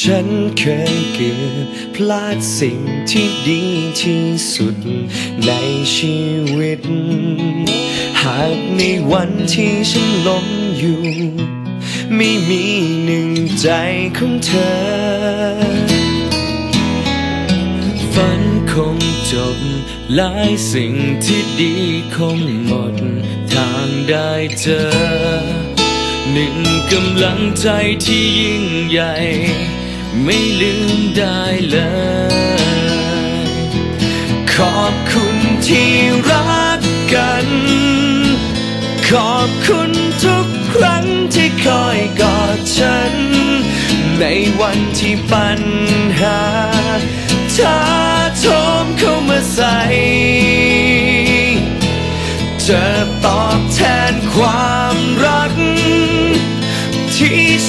ฉันเคยเกือบพลาดสิ่งที่ดีที่สุดในชีวิต หากในวันที่ฉันล้มอยู่ ไม่มีหนึ่งใจของเธอ ฝันคงจบหลายสิ่งที่ดีคงหมดทางได้เจอ หนึ่งกำลังใจที่ยิ่งใหญ่ ไม่ลืมได้เลย ขอบคุณที่รักกัน ขอบคุณทุกครั้งที่คอยกอดฉัน ในวันที่ปัญหาท้าโถมเข้ามาใส่จะตอบแทนความรัก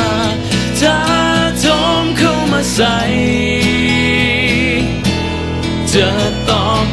า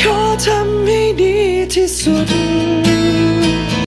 ขอทำให้ดีที่สุด